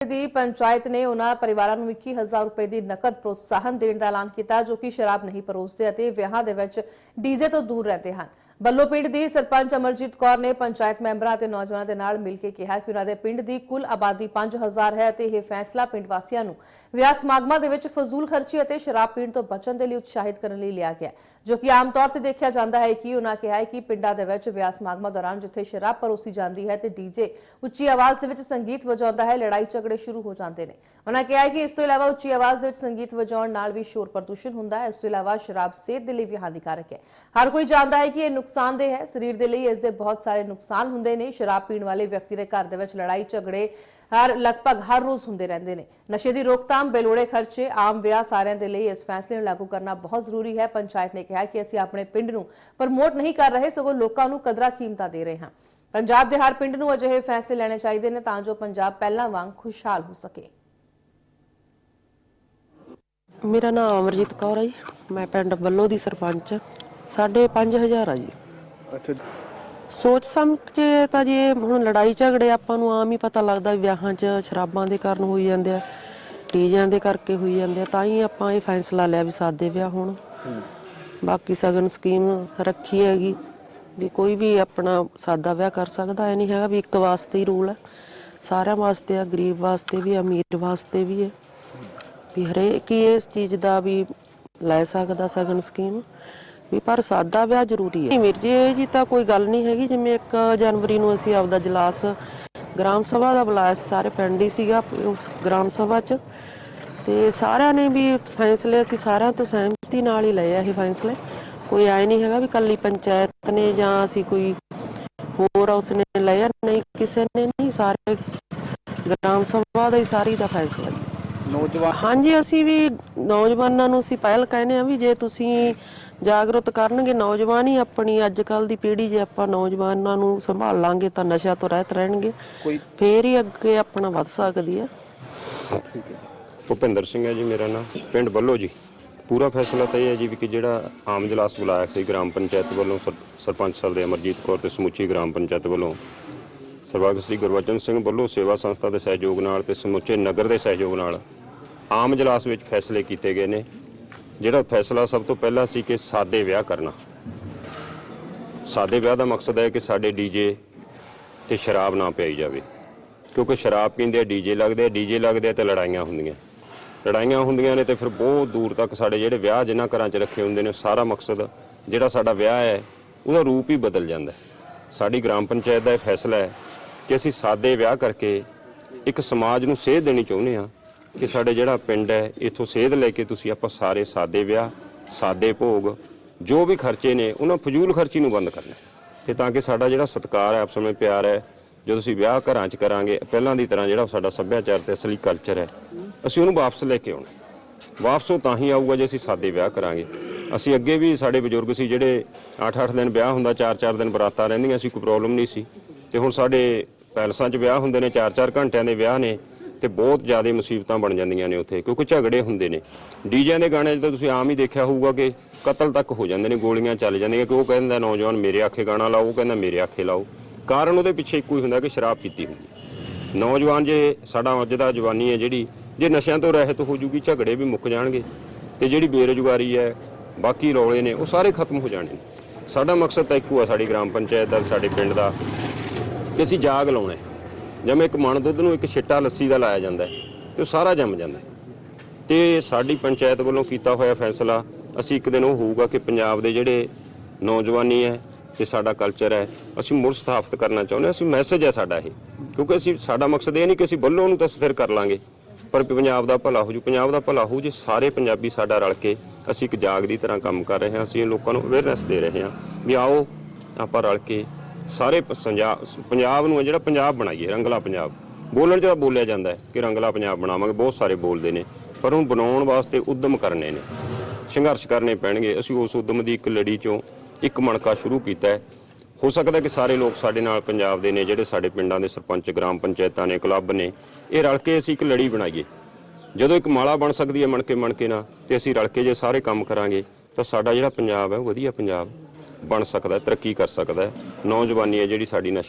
ਦੀ ਪੰਚਾਇਤ ਨੇ ਉਹਨਾਂ ਪਰਿਵਾਰਾਂ ਨੂੰ 21000 ਰੁਪਏ ਦੀ ਨਕਦ ਪ੍ਰੋਤਸਾਹਨ ਦੇਣ ਦਾ ਐਲਾਨ ਕੀਤਾ, ਜੋ ਕਿ ਸ਼ਰਾਬ ਨਹੀਂ ਪਰੋਸਦੇ ਅਤੇ ਵਿਆਹਾਂ ਦੇ ਵਿੱਚ ਡੀਜ਼ੇ ਤੋਂ ਦੂਰ ਰਹਿੰਦੇ ਹਨ। ਬੱਲੋ ਪਿੰਡ ਦੀ ਸਰਪੰਚ ਅਮਰਜੀਤ ਕੌਰ ਨੇ ਪੰਚਾਇਤ ਮੈਂਬਰਾਂ ਅਤੇ ਨੌਜਵਾਨਾਂ ਦੇ ਨਾਲ ਮਿਲ ਕੇ ਕਿਹਾ ਕਿ ਉਹਨਾਂ ਦੇ ਪਿੰਡ ਦੀ ਕੁੱਲ ਆਬਾਦੀ 5000 ਹੈ ਅਤੇ ਇਹ ਫੈਸਲਾ ਪਿੰਡ ਵਾਸੀਆਂ ਨੂੰ ਵਿਆਹ ਸਮਾਗਮਾਂ ਦੇ ਵਿੱਚ ਫਜ਼ੂਲ ਖਰਚੀ ਅਤੇ ਸ਼ਰਾਬ ਪੀਣ ਤੋਂ ਬਚਣ ਦੇ ਲਈ ਉਤਸ਼ਾਹਿਤ ਕਰਨ ਲਈ ਲਿਆ ਗਿਆ ਜੋ ਕਿ ਆਮ ਤੌਰ ਤੇ ਦੇਖਿਆ ਜਾਂਦਾ ਹੈ ਕਿ ਉਹਨਾਂ ਕਿਹਾ ਹੈ ਕਿ ਪਿੰਡਾਂ ਦੇ ਵਿੱਚ ਵਿਆਹ ਸਮਾਗਮਾਂ ਦੌਰਾਨ ਜਿੱਥੇ ਸ਼ਰਾਬ ਪਰੋਸੀ ਜਾਂਦੀ ਹੈ ਤੇ ਡੀਜੇ ਉੱਚੀ ਆਵਾਜ਼ ਦੇ ਵਿੱਚ ਸੰਗੀਤ ਵਜਾਉਂਦਾ ਹੈ, ਲੜਾਈ ਝਗੜੇ ਸ਼ੁਰੂ ਹੋ ਜਾਂਦੇ ਨੇ। ਉਹਨਾਂ ਕਿਹਾ ਹੈ ਕਿ ਇਸ ਤੋਂ ਇਲਾਵਾ ਉੱਚੀ ਆਵਾਜ਼ ਦੇ ਵਿੱਚ ਸੰਗੀਤ ਵਜਾਉਣ ਨਾਲ ਵੀ ਸ਼ੋਰ ਪ੍ਰਦੂਸ਼ਣ ਹੁੰਦਾ ਹੈ, ਇਸ ਤੋਂ ਇਲਾਵਾ ਸ਼ਰਾਬ ਸਿਹਤ ਦੇ ਲਈ ਵੀ ਹਾਨੀਕਾਰਕ ਹੈ। ਹਰ ਕੋਈ ਜਾਣਦਾ ਹੈ ਕਿ ਇਹ ਨੁਕਸਾਨਦੇਹ ਹੈ। ਸਰੀਰ ਦੇ ਲਈ ਇਸ ਦੇ ਬਹੁਤ ਸਾਰੇ ਨੁਕਸਾਨ ਹੁੰਦੇ ਨੇ। ਸ਼ਰਾਬ ਪੀਣ ਵਾਲੇ ਵਿਅਕਤੀ ਦੇ ਘਰ ਦੇ ਵਿੱਚ ਲੜਾਈ, ਝਗੜੇ ਹਰ ਲਗਭਗ ਹਰ ਰੋਜ਼ ਹੁੰਦੇ ਰਹਿੰਦੇ ਨੇ। ਨਸ਼ੇ ਦੀ ਰੋਕਥਾਮ, ਬੇਲੋੜੇ ਖਰਚੇ, ਆਮ ਵਿਆਹ ਸਾਰਿਆਂ ਦੇ ਲਈ ਇਸ ਫੈਸਲੇ ਨੂੰ ਲਾਗੂ ਕਰਨਾ ਬਹੁਤ ਜ਼ਰੂਰੀ ਹੈ। ਪੰਚਾਇਤ ਨੇ ਕਿਹਾ ਕਿ ਅਸੀਂ ਆਪਣੇ ਪਿੰਡ ਨੂੰ ਪ੍ਰਮੋਟ ਨਹੀਂ ਕਰ ਰਹੇ, ਸਗੋਂ ਲੋਕਾਂ ਨੂੰ ਕਦਰਾਂ ਕੀਮਤਾਂ ਦੇ ਰਹੇ ਹਾਂ। ਪੰਜਾਬ ਦੇ ਹਰ ਪਿੰਡ ਨੂੰ ਅਜਿਹੇ ਫੈਸਲੇ ਲੈਣੇ ਚਾਹੀਦੇ ਨੇ ਤਾਂ ਜੋ ਪੰਜਾਬ ਪਹਿਲਾਂ ਵਾਂਗ ਖੁਸ਼ਹਾਲ ਹੋ ਸਕੇ। ਮੇਰਾ ਨਾਮ ਅਮਰਜੀਤ ਕੌਰ ਹੈ ਜੀ। ਮੈਂ ਪਿੰਡ ਬੱਲੋ ਦੀ ਸਰਪੰਚ ਸਾਡੇ 5000 ਆ ਜੀ। ਅੱਛਾ ਸੋਚ ਸਮਝ ਕੇ ਤਾਂ ਜੀ ਹੁਣ ਲੜਾਈ ਝਗੜੇ ਆਪਾਂ ਨੂੰ ਆਮ ਹੀ ਪਤਾ ਲੱਗਦਾ ਵਿਆਹਾਂ 'ਚ ਸ਼ਰਾਬਾਂ ਦੇ ਕਾਰਨ ਹੋਈ ਜਾਂਦੇ ਆ ਡੀਜਿਆਂ ਦੇ ਕਰਕੇ ਹੋਈ ਜਾਂਦੇ ਆ ਤਾਂ ਹੀ ਆਪਾਂ ਇਹ ਫੈਸਲਾ ਲਿਆ ਵੀ ਸਾਦੇ ਵਿਆਹ ਹੋਣ। ਬਾਕੀ ਸਗਨ ਸਕੀਮ ਰੱਖੀ ਹੈਗੀ ਵੀ ਕੋਈ ਵੀ ਆਪਣਾ ਸਾਦਾ ਵਿਆਹ ਕਰ ਸਕਦਾ ਐ ਨਹੀਂ ਹੈਗਾ ਵੀ ਇੱਕ ਵਾਸਤੇ ਹੀ ਰੂਲ ਹੈ। ਸਾਰਿਆਂ ਵਾਸਤੇ ਆ ਗਰੀਬ ਵਾਸਤੇ ਵੀ ਅਮੀਰ ਵਾਸਤੇ ਵੀ ਹੈ ਵੀ ਹਰੇਕ ਹੀ ਇਸ ਚੀਜ਼ ਦਾ ਵੀ ਲੈ ਸਕਦਾ ਸਗਨ ਸਕੀਮ। ਵੀ ਪਰ ਸਾਦਾ ਵਿਆਹ ਜ਼ਰੂਰੀ ਹੈ। ਵੀਰ ਜੀ ਇਹ ਜੀ ਤਾਂ ਕੋਈ ਗੱਲ ਨਹੀਂ ਹੈਗੀ ਜਿਵੇਂ 1 ਜਨਵਰੀ ਨੂੰ ਅਸੀਂ ਆਪਦਾ ਜਲਾਸ ਗ੍ਰਾਮ ਸਭਾ ਦਾ ਬੁਲਾਇਆ ਸਾਰੇ ਪਿੰਡ ਹੀ ਸੀਗਾ ਉਸ ਗ੍ਰਾਮ ਸਭਾ 'ਚ। ਤੇ ਸਾਰਿਆਂ ਨੇ ਵੀ ਫੈਸਲੇ ਅਸੀਂ ਸਾਰਿਆਂ ਤੋਂ ਸਹਿਮਤੀ ਨਾਲ ਹੀ ਲਏ ਆ ਇਹ ਫੈਸਲੇ। ਕੋਈ ਆਏ ਨਹੀਂ ਹੈਗਾ ਵੀ ਕੱਲੀ ਪੰਚਾਇਤ ਨੇ ਜਾਂ ਅਸੀਂ ਕੋਈ ਹੋਰ ਉਸਨੇ ਲਿਆ ਨਹੀਂ ਕਿਸੇ ਨੇ ਨਹੀਂ ਸਾਰੇ ਗ੍ਰਾਮ ਸਭਾ ਦਾ ਹੀ ਸਾਰੀ ਦਾ ਫੈਸਲਾ ਨੌਜਵਾਨ ਹਾਂਜੀ ਅਸੀਂ ਵੀ ਨੌਜਵਾਨਾਂ ਨੂੰ ਅਸੀਂ ਪਹਿਲ ਕਹਿੰਦੇ ਆ ਵੀ ਜੇ ਤੁਸੀਂ ਜਾਗਰੂਕ ਕਰਨਗੇ ਨੌਜਵਾਨ ਹੀ ਆਪਣੀ ਅੱਜ ਕੱਲ ਦੀ ਪੀੜ੍ਹੀ ਜੇ ਆਪਾਂ ਨੌਜਵਾਨਾਂ ਨੂੰ ਸੰਭਾਲ ਲਾਂਗੇ ਤਾਂ ਨਸ਼ਾ ਤੋਂ ਰਹਿਤ ਰਹਿਣਗੇ। ਫੇਰ ਹੀ ਅੱਗੇ ਆਪਣਾ ਵੱਧ ਸਕਦੀ ਹੈ। ਭੁਪਿੰਦਰ ਸਿੰਘ ਹੈ ਜੀ ਮੇਰਾ ਨਾਮ ਪਿੰਡ ਬੱਲੋ ਜੀ। ਪੂਰਾ ਫੈਸਲਾ ਤਾਂ ਇਹ ਹੈ ਜੀ ਵੀ ਕਿ ਜਿਹੜਾ ਆਮ ਜਲਾਸ ਬੁਲਾਇਆ ਸੀ ਗ੍ਰਾਮ ਪੰਚਾਇਤ ਵੱਲੋਂ ਸਰ- ਸਰਪੰਚ ਸਾਹਿਬ ਦੇ ਅਮਰਜੀਤ ਕੌਰ ਤੇ ਸਮੁੱਚੀ ਗ੍ਰਾਮ ਪੰਚਾਇਤ ਵੱਲੋਂ ਸਰਬੱਤ ਸ੍ਰੀ ਗੁਰਬਚਨ ਸਿੰਘ ਵੱਲੋਂ ਸੇਵਾ ਸੰਸਥਾ ਦੇ ਸਹਿਯੋਗ ਨਾਲ ਤੇ ਸਮੁੱਚੇ ਨਗਰ ਦੇ ਸਹਿਯੋਗ ਨਾਲ ਆਮ ਜਲਾਸ ਵਿੱਚ ਫੈਸਲੇ ਕੀਤੇ ਗਏ ਨੇ। ਜਿਹੜਾ ਫੈਸਲਾ ਸਭ ਤੋਂ ਪਹਿਲਾਂ ਸੀ ਕਿ ਸਾਦੇ ਵਿਆਹ ਕਰਨਾ। ਸਾਦੇ ਵਿਆਹ ਦਾ ਮਕਸਦ ਹੈ ਕਿ ਸਾਡੇ ਡੀਜੇ ਤੇ ਸ਼ਰਾਬ ਨਾ ਪਿਆਈ ਜਾਵੇ। ਕਿਉਂਕਿ ਸ਼ਰਾਬ ਪੀਂਦੇ ਡੀਜੇ ਲੱਗਦੇ ਡੀਜੇ ਲੱਗਦੇ ਆ ਤੇ ਲੜਾਈਆਂ ਹੁੰਦੀਆਂ। ਲੜਾਈਆਂ ਹੁੰਦੀਆਂ ਨੇ ਤੇ ਫਿਰ ਬਹੁਤ ਦੂਰ ਤੱਕ ਸਾਡੇ ਜਿਹੜੇ ਵਿਆਹ ਜਿਨ੍ਹਾਂ ਘਰਾਂ 'ਚ ਰੱਖੇ ਹੁੰਦੇ ਨੇ, ਸਾਰਾ ਮਕਸਦ ਜਿਹੜਾ ਸਾਡਾ ਵਿਆਹ ਹੈ, ਉਹਦਾ ਰੂਪ ਹੀ ਬਦਲ ਜਾਂਦਾ ਸਾਡੀ ਗ੍ਰਾਮ ਪੰਚਾਇਤ ਦਾ ਇਹ ਫੈਸਲਾ ਹੈ ਕਿ ਅਸੀਂ ਸਾਦੇ ਵਿਆਹ ਕਰਕੇ ਇੱਕ ਸਮਾਜ ਨੂੰ ਸੇਧ ਦੇਣੀ ਚਾਹੁੰਦੇ ਹਾਂ ਕਿ ਸਾਡੇ ਜਿਹੜਾ ਪਿੰਡ ਹੈ, ਇਥੋਂ ਸੇਧ ਲੈ ਕੇ ਤੁਸੀਂ ਆਪਾਂ ਸਾਰੇ ਸਾਦੇ ਵਿਆਹ, ਸਾਦੇ ਭੋਗ, ਜੋ ਵੀ ਖਰਚੇ ਨੇ, ਉਹਨਾਂ ਫਜ਼ੂਲ ਖਰਚੀ ਨੂੰ ਬੰਦ ਕਰਨਾ ਹੈ। ਤੇ ਤਾਂ ਕਿ ਸਾਡਾ ਜਿਹੜਾ ਸਤਿਕਾਰ ਹੈ, ਆਪਸ ਵਿੱਚ ਪਿਆਰ ਹੈ ਜਦੋਂ ਅਸੀਂ ਵਿਆਹ ਘਰਾਂ 'ਚ ਕਰਾਂਗੇ, ਪਹਿਲਾਂ ਦੀ ਤਰ੍ਹਾਂ ਜਿਹੜਾ ਸਾਡਾ ਸੱਭਿਆਚਾਰ ਤੇ ਅਸਲੀ ਕਲਚਰ ਹੈ, ਅਸੀਂ ਉਹਨੂੰ ਵਾਪਸ ਲੈ ਕੇ ਆਉਣਾ ਵਾਪਸ ਉਹ ਤਾਂ ਹੀ ਆਊਗਾ ਜੇ ਅਸੀਂ ਸਾਦੇ ਵਿਆਹ ਕਰਾਂਗੇ। ਅਸੀਂ ਅੱਗੇ ਵੀ ਸਾਡੇ ਬਜ਼ੁਰਗ ਸੀ ਜਿਹੜੇ 8-8 ਦਿਨ ਵਿਆਹ ਹੁੰਦਾ 4-4 ਦਿਨ ਬਰਾਤਾਂ ਰਹਿੰਦੀਆਂ ਸੀ, ਕੋਈ ਪ੍ਰੋਬਲਮ ਨਹੀਂ ਸੀ। ਤੇ ਹੁਣ ਸਾਡੇ ਪੈਲਸਾਂ 'ਚ ਵਿਆਹ ਹੁੰਦੇ ਨੇ 4-4 ਘੰਟਿਆਂ ਦੇ ਵਿਆਹ ਨੇ ਤੇ ਬਹੁਤ ਜ਼ਿਆਦਾ ਮੁਸੀਬਤਾਂ ਬਣ ਜਾਂਦੀਆਂ ਨੇ ਉੱਥੇ, ਕਿਉਂਕਿ ਝਗੜੇ ਹੁੰਦੇ ਨੇ। ਡੀਜਿਆਂ ਦੇ ਗਾਣੇ 'ਚ ਤਾਂ ਤੁਸੀਂ ਆਮ ਹੀ ਦੇਖਿਆ ਹੋਊਗਾ ਕਿ ਕਤਲ ਤੱਕ ਹੋ ਜਾਂਦੇ ਨੇ, ਗੋਲੀਆਂ ਚੱਲ ਜਾਂਦੀਆਂ ਕਿ ਉਹ ਕਹਿੰਦਾ, ਨੌਜਵਾਨ ਮੇਰੇ ਆਖੇ ਗਾਣਾ ਲਾਓ, ਉਹ ਕਹਿੰਦਾ, ਮੇਰੇ ਆਖੇ ਲਾਓ। ਕਾਰਨ ਉਹਦੇ ਪਿੱਛੇ ਇੱਕੋ ਹੀ ਹੁੰਦਾ ਕਿ ਸ਼ਰਾਬ ਪੀਤੀ ਹੁੰਦੀ ਨੌਜਵਾਨ ਜੇ ਸਾਡਾ ਅੱਜ ਦਾ ਜਵਾਨੀ ਹੈ ਜਿਹੜੀ, ਜੇ ਨਸ਼ਿਆਂ ਤੋਂ ਰਹਿਤ ਹੋ ਜੂਗੀ, ਝਗੜੇ ਵੀ ਮੁੱਕ ਜਾਣਗੇ। ਤੇ ਜਿਹੜੀ ਬੇਰੁਜ਼ਗਾਰੀ ਹੈ, ਬਾਕੀ ਰੌਲੇ ਨੇ, ਉਹ ਸਾਰੇ ਖਤਮ ਹੋ ਜਾਣੇ ਨੇ। ਸਾਡਾ ਮਕਸਦ ਤਾਂ ਇੱਕੋ ਆ, ਸਾਡੀ ਗ੍ਰਾਮ ਪੰਚਾਇਤ ਦਾ, ਸਾਡੇ ਪਿੰਡ ਦਾ, ਕਿ ਅਸੀਂ ਜਾਗ ਲਾਉਣਾ ਹੈ। ਜਿਵੇਂ ਇੱਕ ਮਣ ਦੁੱਧ ਨੂੰ ਇੱਕ ਛਿੱਟਾ ਲੱਸੀ ਦਾ ਲਾਇਆ ਜਾਂਦਾ ਹੈ ਤੇ ਉਹ ਸਾਰਾ ਜੰਮ ਜਾਂਦਾ ਹੈ। ਤੇ ਸਾਡੀ ਪੰਚਾਇਤ ਵੱਲੋਂ ਕੀਤਾ ਹੋਇਆ ਫੈਸਲਾ, ਅਸੀਂ ਇੱਕ ਦਿਨ ਉਹ ਹੋਊਗਾ ਕਿ ਪੰਜਾਬ ਦੇ ਜਿਹੜੇ ਨੌਜਵਾਨੀ ਹੈ ਤੇ ਸਾਡਾ ਕਲਚਰ ਹੈ, ਅਸੀਂ ਮੁੜ ਸਥਾਪਿਤ ਕਰਨਾ ਚਾਹੁੰਦੇ ਹਾਂ, ਅਸੀਂ ਮੈਸੇਜ ਹੈ ਸਾਡਾ ਇਹ। ਕਿਉਂਕਿ ਅਸੀਂ, ਸਾਡਾ ਮਕਸਦ ਇਹ ਨਹੀਂ ਕਿ ਅਸੀਂ ਵੱਲੋਂ ਨੂੰ ਤਾਂ ਸਥਿਰ ਕਰ ਲਾਂਗੇ। ਪਰ ਪੰਜਾਬ ਦਾ ਭਲਾ ਹੋ ਜੂ, ਪੰਜਾਬ ਦਾ ਭਲਾ ਹੋ ਜੇ ਸਾਰੇ ਪੰਜਾਬੀ ਸਾਡਾ ਰਲ ਕੇ ਅਸੀਂ ਇੱਕ ਜਾਗ ਦੀ ਤਰ੍ਹਾਂ ਕੰਮ ਕਰ ਰਹੇ ਹਾਂ, ਅਸੀਂ ਲੋਕਾਂ ਨੂੰ ਅਵੇਅਰਨੈਸ ਦੇ ਰਹੇ ਹਾਂ ਵੀ ਆਓ, ਆਪਾਂ ਰਲ ਕੇ ਸਾਰੇ ਪ- ਸੰਜਾ- ਪੰਜਾਬ ਨੂੰ ਹੈ ਜਿਹੜਾ ਪੰਜਾਬ ਬਣਾਈਏ, ਰੰਗਲਾ ਪੰਜਾਬ। ਬੋਲਣ 'ਚ ਤਾਂ ਬੋਲਿਆ ਜਾਂਦਾ ਹੈ ਕਿ ਰੰਗਲਾ ਪੰਜਾਬ ਬਣਾਵਾਂਗੇ, ਬਹੁਤ ਸਾਰੇ ਬੋਲਦੇ ਨੇ। ਪਰ ਉਹਨੂੰ ਬਣਾਉਣ ਵਾਸਤੇ ਉਦਮ ਕਰਨੇ ਨੇ। ਸੰਘਰਸ਼ ਕਰਨੇ ਪੈਣਗੇ। ਅਸੀਂ ਉਸ ਉਦਮ ਦੀ ਇੱਕ ਲੜੀ 'ਚੋਂ ਇੱਕ ਮਣਕਾ ਸ਼ੁਰੂ ਕੀਤਾ ਹੈ। ਹੋ ਸਕਦਾ ਕਿ ਸਾਰੇ ਲੋਕ ਸਾਡੇ ਨਾਲ ਪੰਜਾਬ ਦੇ ਨੇ, ਜਿਹੜੇ ਸਾਡੇ ਪਿੰਡਾਂ ਦੇ ਸਰਪੰਚ, ਗ੍ਰਾਮ ਪੰਚਾਇਤਾਂ ਨੇ, ਕਲੱਬ ਨੇ, ਇਹ ਰਲ ਕੇ ਅਸੀਂ ਇੱਕ ਲੜੀ ਬਣਾਈਏ। ਜਦੋਂ ਇੱਕ ਮਾਲਾ ਬਣ ਸਕਦੀ ਹੈ ਮਣਕੇ ਮਣਕੇ ਨਾਲ, ਤੇ ਅਸੀਂ ਰਲ ਕੇ ਜੇ ਸਾਰੇ ਕੰਮ ਕਰਾਂਗੇ, ਤਾਂ ਸਾਡਾ ਜਿਹੜਾ ਪੰਜਾਬ ਹੈ, ਉਹ ਵਧੀਆ ਪੰਜਾਬ ਬਣ ਸਕਦਾ ਹੈ ਤਰੱਕੀ ਕਰ ਸਕਦਾ ਹੈ। ਨੌਜਵਾਨੀ ਹੈ ਜਿਹੜੀ ਸਾਡੀ ਨਸ਼ਾ